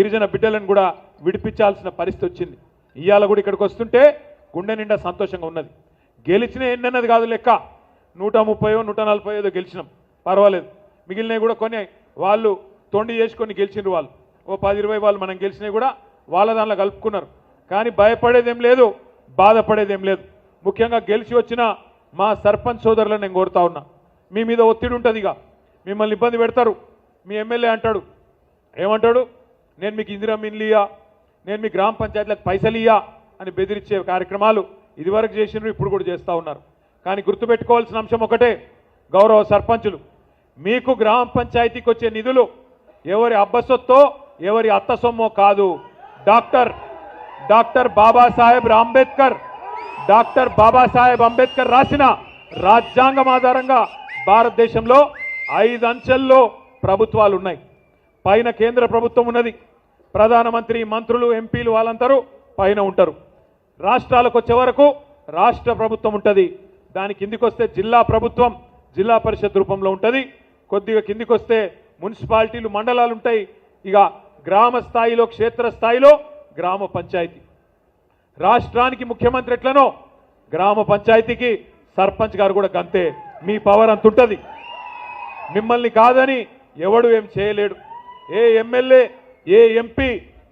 గిరిజన బిడ్డలను కూడా విడిపించాల్సిన పరిస్థితి వచ్చింది. ఇవాళ కూడా ఇక్కడికి వస్తుంటే గుండె నిండా సంతోషంగా ఉన్నది. గెలిచిన ఎన్నన్నది కాదు లెక్క. నూట ముప్పయో నూట నలభై ఐదో గెలిచినాం. పర్వాలేదు. మిగిలినవి కూడా కొన్ని వాళ్ళు తొండి చేసుకొని గెలిచిండ్రు వాళ్ళు. ఓ పది ఇరవై వాళ్ళు మనం గెలిచినవి కూడా వాళ్ళ దానిలో కలుపుకున్నారు. కానీ భయపడేదేం లేదు బాధపడేదేం లేదు. ముఖ్యంగా గెలిచి వచ్చిన మా సర్పంచ్ సోదరులను నేను కోరుతా ఉన్నా. మీ మీద ఒత్తిడి ఉంటుంది ఇక మిమ్మల్ని ఇబ్బంది పెడతారు. మీ ఎమ్మెల్యే అంటాడు. ఏమంటాడు? నేను మీకు ఇందిరా మిన్లియా నేను మీ గ్రామ పంచాయతీలకు పైసలు అని బెదిరించే కార్యక్రమాలు ఇదివరకు చేసినారు ఇప్పుడు కూడా చేస్తూ ఉన్నారు. కానీ గుర్తుపెట్టుకోవాల్సిన అంశం ఒకటే గౌరవ సర్పంచులు మీకు గ్రామ పంచాయతీకి వచ్చే నిధులు ఎవరి అబ్బసొత్తో ఎవరి అత్త సొమ్మో కాదు. Doctor doctor Babasaheb Ambedkar doctor Babasaheb Ambedkar రాసిన రాజ్యాంగం ఆధారంగా భారతదేశంలో ఐదు అంచెల్లో ప్రభుత్వాలు ఉన్నాయి పైన కేంద్ర ప్రభుత్వం ఉన్నది. ప్రధానమంత్రి మంత్రులు ఎంపీలు వాళ్ళందరూ పైన ఉంటారు. రాష్ట్రాలకు వచ్చే వరకు రాష్ట్ర ప్రభుత్వం ఉంటుంది. దాని కిందికి వస్తే జిల్లా ప్రభుత్వం జిల్లా పరిషత్ రూపంలో ఉంటుంది. కొద్దిగా కిందికి వస్తే మున్సిపాలిటీలు మండలాలు ఉంటాయి. ఇక గ్రామ స్థాయిలో క్షేత్ర స్థాయిలో గ్రామ పంచాయతీ. రాష్ట్రానికి ముఖ్యమంత్రి ఎట్లనో గ్రామ పంచాయతీకి సర్పంచ్ గారు కూడా గంతే. మీ పవర్ అంత ఉంటుంది. మిమ్మల్ని కాదని ఎవడు ఏం చేయలేడు. ఏ ఎమ్మెల్యే ఏ ఎంపీ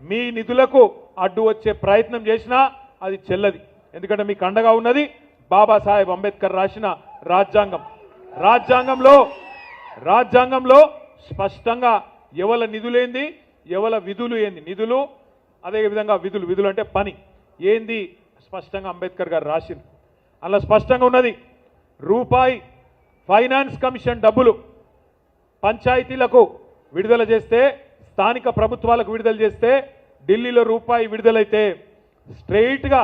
మీ నిధులకు అడ్డు వచ్చే ప్రయత్నం చేసినా అది చెల్లది. ఎందుకంటే మీకు అండగా ఉన్నది బాబాసాహెబ్ అంబేద్కర్ రాసిన రాజ్యాంగం. రాజ్యాంగంలో రాజ్యాంగంలో స్పష్టంగా ఎవల నిధులేంది ఎవల విధులు ఏంది? నిధులు అదేవిధంగా విధులు. విధులు అంటే పని. ఏంది? స్పష్టంగా అంబేద్కర్ గారు రాసింది. అలా స్పష్టంగా ఉన్నది రూపాయి ఫైనాన్స్ కమిషన్ డబ్బులు పంచాయతీలకు విడుదల చేస్తే స్థానిక ప్రభుత్వాలకు విడుదల చేస్తే ఢిల్లీలో రూపాయి విడుదలైతే స్ట్రైట్గా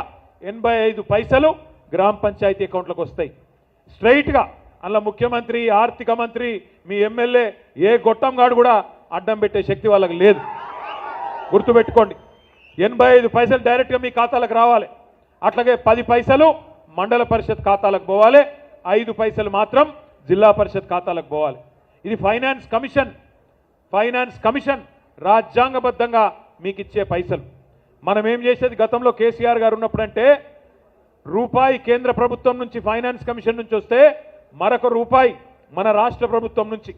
ఎనభై ఐదు పైసలు గ్రామ పంచాయతీ అకౌంట్లకు వస్తాయి. స్ట్రైట్గా అలా ముఖ్యమంత్రి ఆర్థిక మంత్రి మీ ఎమ్మెల్యే ఏ గొట్టంగాడు కూడా అడ్డం పెట్టే శక్తి వాళ్ళకి లేదు. గుర్తుపెట్టుకోండి. ఎనభై ఐదు పైసలు డైరెక్ట్గా మీ ఖాతాలకు రావాలి. అట్లాగే పది పైసలు మండల పరిషత్ ఖాతాలకు పోవాలి. ఐదు పైసలు మాత్రం జిల్లా పరిషత్ ఖాతాలకు పోవాలి. ఇది ఫైనాన్స్ కమిషన్. ఫైనాన్స్ కమిషన్ రాజ్యాంగబద్ధంగా మీకు ఇచ్చే పైసలు. మనం ఏం చేసేది? గతంలో కేసీఆర్ గారు ఉన్నప్పుడంటే రూపాయి కేంద్ర ప్రభుత్వం నుంచి ఫైనాన్స్ కమిషన్ నుంచి వస్తే మరొక రూపాయి మన రాష్ట్ర ప్రభుత్వం నుంచి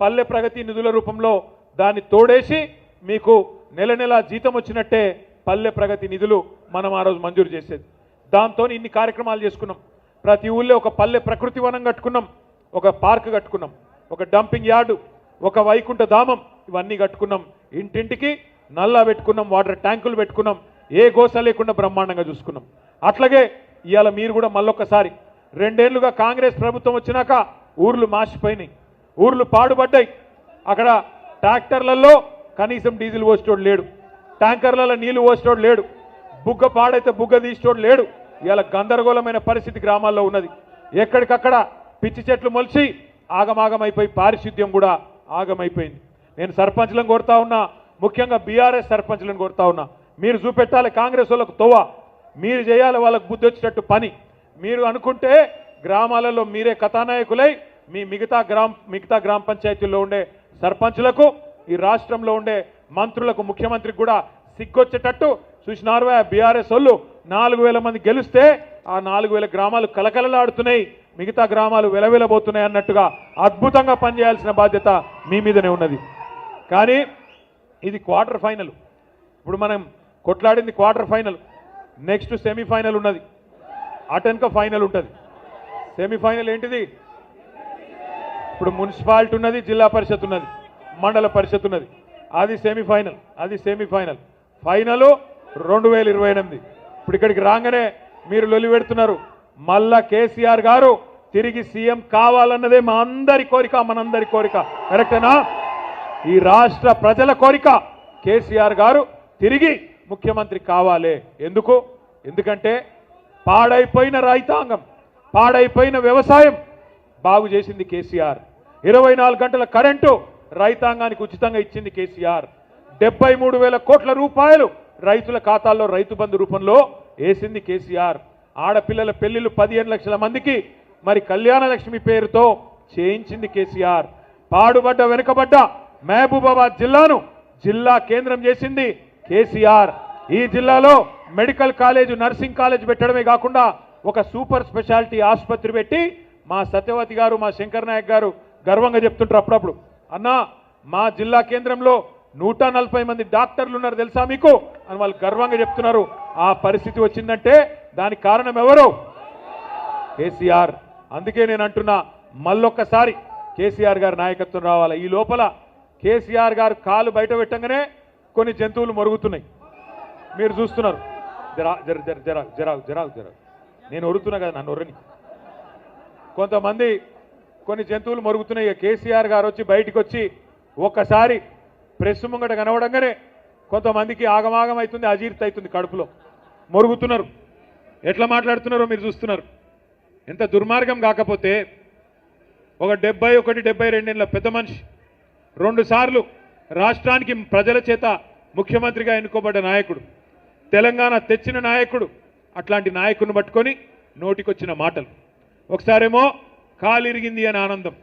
పల్లె ప్రగతి నిధుల రూపంలో దాన్ని తోడేసి మీకు నెల నెల జీతం వచ్చినట్టే పల్లె ప్రగతి నిధులు మనం ఆ రోజు మంజూరు చేసేది. దాంతో ఇన్ని కార్యక్రమాలు చేసుకున్నాం. ప్రతి ఊళ్ళో ఒక పల్లె ప్రకృతి వనం కట్టుకున్నాం. ఒక పార్క్ కట్టుకున్నాం. ఒక డంపింగ్ యార్డు ఒక వైకుంఠ ధామం ఇవన్నీ కట్టుకున్నాం. ఇంటింటికి నల్లా పెట్టుకున్నాం వాటర్ ట్యాంకులు పెట్టుకున్నాం ఏ గోస లేకుండా బ్రహ్మాండంగా చూసుకున్నాం. అట్లాగే ఇవాళ మీరు కూడా మళ్ళొక్కసారి రెండేళ్ళుగా కాంగ్రెస్ ప్రభుత్వం వచ్చినాక ఊర్లు మాసిపోయినాయి ఊర్లు పాడుపడ్డాయి అక్కడ ట్రాక్టర్లలో కనీసం డీజిల్ పోసేటోడు లేడు ట్యాంకర్లలో నీళ్ళు పోసేటోడు లేడు బుగ్గ పాడైతే బుగ్గ తీసేటోడు లేడు. ఇవాళ గందరగోళమైన పరిస్థితి గ్రామాల్లో ఉన్నది. ఎక్కడికక్కడ పిచ్చి చెట్లు మొలిచి ఆగమాగమైపోయి పారిశుద్ధ్యం కూడా ఆగమైపోయింది. నేను సర్పంచ్లను కోరుతా ఉన్నా ముఖ్యంగా బీఆర్ఎస్ సర్పంచ్లను కోరుతా ఉన్నా. మీరు చూపెట్టాలి కాంగ్రెస్ వాళ్ళకు తోవ. మీరు చేయాలి వాళ్ళకు బుద్ధి వచ్చేటట్టు పని. మీరు అనుకుంటే గ్రామాలలో మీరే కథానాయకులై మీ మిగతా గ్రామ మిగతా గ్రామ పంచాయతీల్లో ఉండే సర్పంచ్లకు ఈ రాష్ట్రంలో ఉండే మంత్రులకు ముఖ్యమంత్రికి కూడా సిగ్గొచ్చేటట్టు చూసినారు బీఆర్ఎస్ వాళ్ళు. నాలుగు వేల మంది గెలిస్తే ఆ నాలుగు వేల గ్రామాలు కలకలలాడుతున్నాయి. మిగతా గ్రామాలు వెలవెలబోతున్నాయి అన్నట్టుగా అద్భుతంగా పనిచేయాల్సిన బాధ్యత మీ మీదనే ఉన్నది. కానీ ఇది క్వార్టర్ ఫైనల్. ఇప్పుడు మనం కొట్లాడింది క్వార్టర్ ఫైనల్. నెక్స్ట్ సెమీఫైనల్ ఉన్నది. అటెన్క ఫైనల్ ఉంటుంది. సెమీఫైనల్ ఏంటిది? ఇప్పుడు మున్సిపాలిటీ ఉన్నది జిల్లా పరిషత్ ఉన్నది మండల పరిషత్ ఉన్నది. అది సెమీఫైనల్ అది సెమీఫైనల్. ఫైనల్ రెండు వేల ఇరవై ఎనిమిది. ఇప్పుడు ఇక్కడికి రాగానే మీరు లొలి పెడుతున్నారు. మళ్ళా కేసీఆర్ గారు తిరిగి సీఎం కావాలన్నదే మా అందరి కోరిక మనందరి కోరిక. కరెక్టేనా? ఈ రాష్ట్ర ప్రజల కోరిక కేసీఆర్ గారు తిరిగి ముఖ్యమంత్రి కావాలి. ఎందుకు? ఎందుకంటే పాడైపోయిన రైతాంగం పాడైపోయిన వ్యవసాయం బాగు చేసింది కేసీఆర్. ఇరవై నాలుగు గంటల కరెంటు రైతాంగానికి ఉచితంగా ఇచ్చింది కేసీఆర్. డెబ్బై మూడు వేల కోట్ల రూపాయలు రైతుల ఖాతాల్లో రైతు బంధు రూపంలో వేసింది కేసీఆర్. ఆడపిల్లల పెళ్ళిళ్ళు పదిహేను లక్షల మందికి మరి కళ్యాణ లక్ష్మి పేరుతో చేయించింది కేసీఆర్. పాడుబడ్డ వెనుకబడ్డ మహబూబాబాద్ జిల్లాను జిల్లా కేంద్రం చేసింది కేసీఆర్. ఈ జిల్లాలో మెడికల్ కాలేజ్ నర్సింగ్ కాలేజ్ పెట్టడమే కాకుండా ఒక సూపర్ స్పెషాలిటీ ఆసుపత్రి పెట్టి మా సత్యవతి గారు మా శంకర్ నాయక్ గారు గర్వంగా చెప్తుంటారు అప్పుడప్పుడు. అన్నా మా జిల్లా కేంద్రంలో నూట నలభై మంది డాక్టర్లు ఉన్నారు తెలుసా మీకు? అని వాళ్ళు గర్వంగా చెప్తున్నారు. ఆ పరిస్థితి వచ్చిందంటే దానికి కారణం ఎవరు? కేసీఆర్. అందుకే నేను అంటున్నా మళ్ళొక్కసారి కేసీఆర్ గారి నాయకత్వం రావాలి? ఈ లోపల కేసీఆర్ గారు కాలు బయట పెట్టంగానే కొన్ని జంతువులు మరుగుతున్నాయి. మీరు చూస్తున్నారు. జరా జర జర జరా జరా జరా జరా. నేను ఒరుతున్నా కదా నన్ను ఒర్రని కొంతమంది కొన్ని జంతువులు మరుగుతున్నాయి. కేసీఆర్ గారు వచ్చి బయటికి వచ్చి ఒక్కసారి ప్రెస్ ముంగట కనవడంగానే కొంతమందికి ఆగమాగం అవుతుంది అజీర్తి అవుతుంది కడుపులో. మరుగుతున్నారు. ఎట్లా మాట్లాడుతున్నారో మీరు చూస్తున్నారు. ఎంత దుర్మార్గం కాకపోతే ఒక డెబ్బై ఒకటి డెబ్బై రెండేళ్ళ పెద్ద మనిషి రెండుసార్లు రాష్ట్రానికి ప్రజల చేత ముఖ్యమంత్రిగా ఎన్నుకోబడ్డ నాయకుడు తెలంగాణ తెచ్చిన నాయకుడు అట్లాంటి నాయకుడిని పట్టుకొని నోటికొచ్చిన మాటలు. ఒకసారేమో కాలిరిగింది అని ఆనందం.